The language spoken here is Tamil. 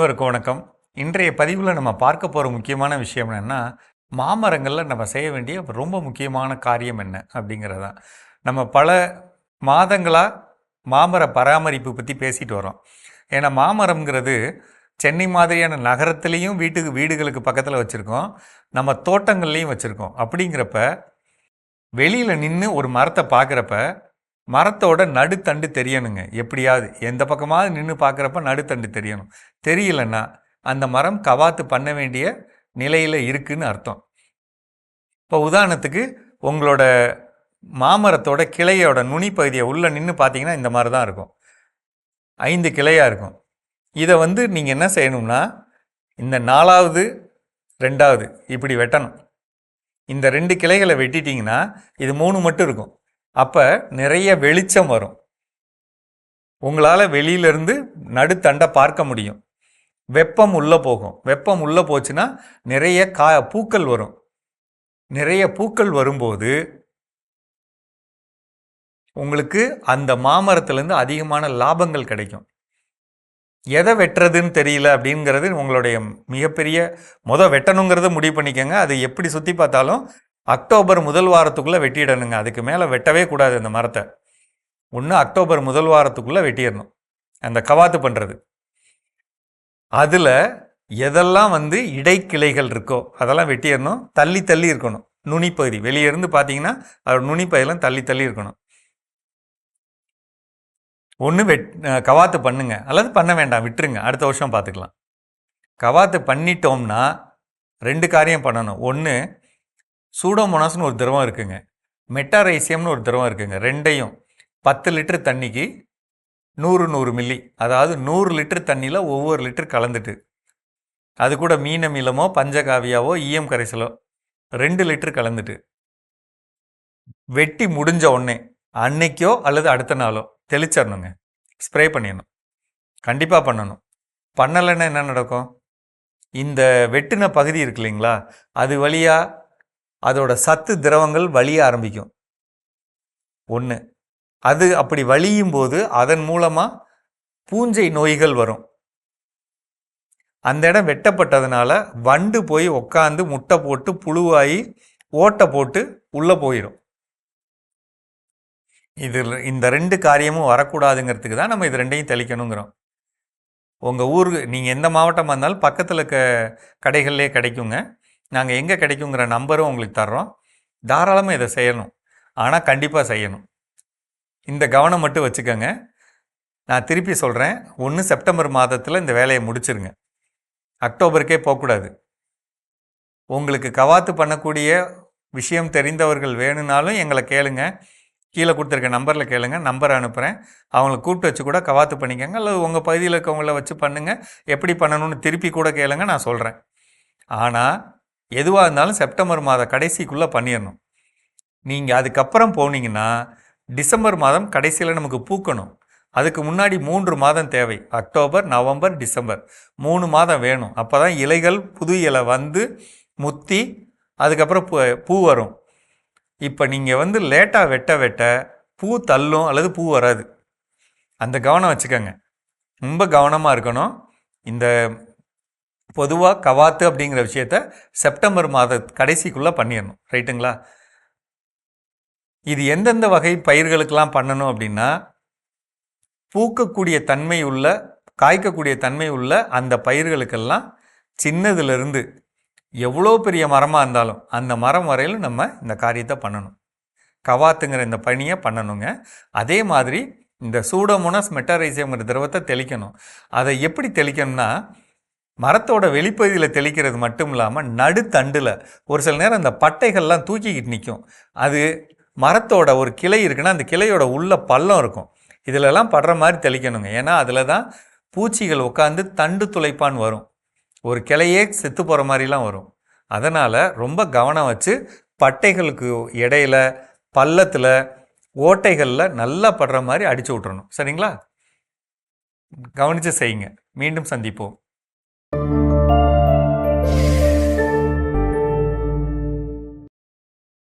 அனைவருக்கும் வணக்கம். இன்றைய பதிவில் நம்ம பார்க்க போகிற முக்கியமான விஷயம் என்னென்னா மாமரங்களில் நம்ம செய்ய வேண்டிய ரொம்ப முக்கியமான காரியம் என்ன அப்படிங்கிறது. தான் நம்ம பல மாதங்களாக மாமர பராமரிப்பு பற்றி பேசிட்டு வரோம் ஏன்னா மாமரம்ங்கிறது சென்னை மாதிரியான நகரத்துலேயும் வீட்டுக்கு வீடுகளுக்கு பக்கத்தில் வச்சுருக்கோம். நம்ம தோட்டங்கள்லேயும் வச்சுருக்கோம். அப்படிங்கிறப்ப வெளியில் நின்று ஒரு மரத்தை பார்க்குறப்ப மரத்தோட நடுத்தண்டு தெரியணுங்க. எப்படியாவது எந்த பக்கமாவது நின்று பார்க்குறப்ப நடுத்தண்டு தெரியணும். தெரியலன்னா அந்த மரம் கவாத்து பண்ண வேண்டிய நிலையில் இருக்குன்னு அர்த்தம். இப்போ உதாரணத்துக்கு உங்களோட மாமரத்தோட கிளையோட நுனி பகுதியை உள்ளே நின்று பார்த்தீங்கன்னா இந்த மாதிரி தான் இருக்கும். ஐந்து கிளையாக இருக்கும். இதை வந்து நீங்கள் என்ன செய்யணும்னா இந்த நாலாவது ரெண்டாவது இப்படி வெட்டணும். இந்த ரெண்டு கிளைகளை வெட்டிட்டிங்கன்னா இது மூணு மட்டும் இருக்கும். அப்போ நிறைய வெளிச்சம் வரும். உங்களால் வெளியிலேருந்து நடுத்தண்டை பார்க்க முடியும். வெப்பம் உள்ளே போகும். வெப்பம் உள்ளே போச்சுன்னா நிறைய கா பூக்கள் வரும். நிறைய பூக்கள் வரும்போது உங்களுக்கு அந்த மாமரத்துலேருந்து அதிகமான லாபங்கள் கிடைக்கும். எதை வெட்டுறதுன்னு தெரியல அப்படிங்கிறது உங்களுடைய மிகப்பெரிய மொதல் வெட்டணுங்கிறத முடிவு பண்ணிக்கோங்க. அது எப்படி சுற்றி பார்த்தாலும் அக்டோபர் முதல் வாரத்துக்குள்ளே வெட்டிடணுங்க. அதுக்கு மேலே வெட்டவே கூடாது அந்த மரத்தை. ஒன்று அக்டோபர் முதல் வாரத்துக்குள்ளே வெட்டிடணும். அந்த கவாத்து பண்ணுறது அதில் எதெல்லாம் வந்து இடைக்கிளைகள் இருக்கோ அதெல்லாம் வெட்டிடணும். தள்ளி தள்ளி இருக்கணும். நுனிப்பகுதி. வெளியே இருந்து பார்த்தீங்கன்னா அதோட நுனிப்பகுதியெல்லாம் தள்ளி தள்ளி இருக்கணும். ஒன்று வெட் கவாத்து பண்ணுங்க. அல்லது பண்ண வேண்டாம். விட்டுருங்க. அடுத்த வருஷம் பார்த்துக்கலாம் கவாத்து பண்ணிட்டோம்னா ரெண்டு காரியம் பண்ணணும். ஒன்று சூடோமோனாஸ்னு ஒரு திரவம் இருக்குங்க. மெட்டாரைசியம்னு ஒரு திரவம் இருக்குங்க. ரெண்டையும் பத்து லிட்டர் தண்ணிக்கு நூறு நூறு மில்லி. அதாவது நூறு லிட்டர் தண்ணியில் ஒவ்வொரு லிட்டர் கலந்துட்டு. அது கூட மீன மீளமோ பஞ்சகாவியாவோ ஈயம் கரைசலோ ரெண்டு லிட்டர் கலந்துட்டு. வெட்டி முடிஞ்ச உடனே அன்னைக்கோ அல்லது அடுத்த நாளோ தெளிச்சிடணுங்க. ஸ்ப்ரே பண்ணிடணும். கண்டிப்பாக பண்ணணும். பண்ணலைன்னா என்ன நடக்கும்? இந்த வெட்டின பகுதி இருக்கு இல்லைங்களா? அது வழியாக அதோட சத்து திரவங்கள் வழிய ஆரம்பிக்கும். ஒன்று அது அப்படி வலியும் போது அதன் மூலமாக பூஞ்சை நோய்கள் வரும். அந்த இடம் வெட்டப்பட்டதுனால வண்டு போய் உக்காந்து முட்டை போட்டு புழுவாகி ஓட்டை போட்டு உள்ளே போயிடும். இதில் இந்த ரெண்டு காரியமும் வரக்கூடாதுங்கிறதுக்கு தான் நம்ம இது ரெண்டையும் தெளிக்கணுங்கிறோம். உங்கள் ஊருக்கு நீங்கள் எந்த மாவட்டமாக இருந்தாலும் பக்கத்தில் இருக்க கடைகள்லேயே கிடைக்குங்க. நாங்கள் எங்கே கிடைக்குங்கிற நம்பரும் உங்களுக்கு தர்றோம். தாராளமாக இதை செய்யணும். ஆனால் கண்டிப்பாக செய்யணும். இந்த கவனம் மட்டும் வச்சுக்கோங்க. நான் திருப்பி சொல்கிறேன் ஒன்று செப்டம்பர் மாதத்தில் இந்த வேலையை முடிச்சிருங்க. அக்டோபருக்கே போகக்கூடாது. உங்களுக்கு கவாத்து பண்ணக்கூடிய விஷயம் தெரிந்தவர்கள் வேணும்னாலும் எங்களை கேளுங்க. கீழே கொடுத்துருக்க நம்பரில் கேளுங்க. நம்பர் அனுப்புகிறேன் அவங்கள கூப்பிட்டு வச்சு கூட கவாத்து பண்ணிக்கோங்க. அல்லது உங்கள் பகுதியில் இருக்கவங்கள வச்சு பண்ணுங்கள் எப்படி பண்ணணும்னு திருப்பி கூட கேளுங்க. நான் சொல்கிறேன் ஆனால் எதுவாக இருந்தாலும் செப்டம்பர் மாத கடைசிக்குள்ளே பண்ணிடணும் நீங்கள் அதுக்கப்புறம் போனீங்கன்னா டிசம்பர் மாதம் கடைசியில் நமக்கு பூக்கணும். அதுக்கு முன்னாடி மூன்று மாதம் தேவை. October November December. மூணு மாதம் வேணும். அப்போ தான் இலைகள் புது இலை வந்து முத்தி அதுக்கப்புறம் பூ பூ வரும். இப்போ நீங்கள் வந்து லேட்டாக வெட்ட வெட்ட பூ தள்ளும் அல்லது பூ வராது. அந்த கவனம் வச்சுக்கோங்க. ரொம்ப கவனமாக இருக்கணும். இந்த பொதுவாக கவாத்து அப்படிங்கிற விஷயத்த செப்டம்பர் மாத கடைசிக்குள்ளே பண்ணிடணும். ரைட்டுங்களா? இது எந்தெந்த வகை பயிர்களுக்கெல்லாம் பண்ணணும் அப்படின்னா பூக்கக்கூடிய தன்மை உள்ள காய்க்கக்கூடிய தன்மை உள்ள அந்த பயிர்களுக்கெல்லாம் சின்னதுலேருந்து எவ்வளோ பெரிய மரமாக இருந்தாலும் அந்த மரம் வரையிலும் நம்ம இந்த காரியத்தை பண்ணணும். கவாத்துங்கிற இந்த பணியை பண்ணணுங்க. அதே மாதிரி இந்த சூடோமோனஸ் மெட்டாரைசியம்ங்கிற திரவத்தை தெளிக்கணும். அதை எப்படி தெளிக்கணும்னா மரத்தோட வெளிப்பகுதியில் தெளிக்கிறது மட்டும் இல்லாமல் நடுத்தண்டில் ஒரு சில நேரம் அந்த பட்டைகள்லாம் தூக்கிக்கிட்டு நிற்கும் அது மரத்தோட ஒரு கிளை இருக்குன்னா அந்த கிளையோட உள்ள பள்ளம் இருக்கும். இதிலெல்லாம் படுற மாதிரி தெளிக்கணுங்க. ஏன்னா அதில் தான் பூச்சிகள் உட்காந்து தண்டு துளைப்பான் வரும். ஒரு கிளையே செத்து போகிற மாதிரிலாம் வரும். அதனால் ரொம்ப கவனம் வச்சு பட்டைகளுக்கு இடையில பள்ளத்தில் ஓட்டைகளில் நல்லா படுற மாதிரி அடித்து விட்றணும் சரிங்களா? கவனித்து செய்யுங்க. மீண்டும் சந்திப்போம்.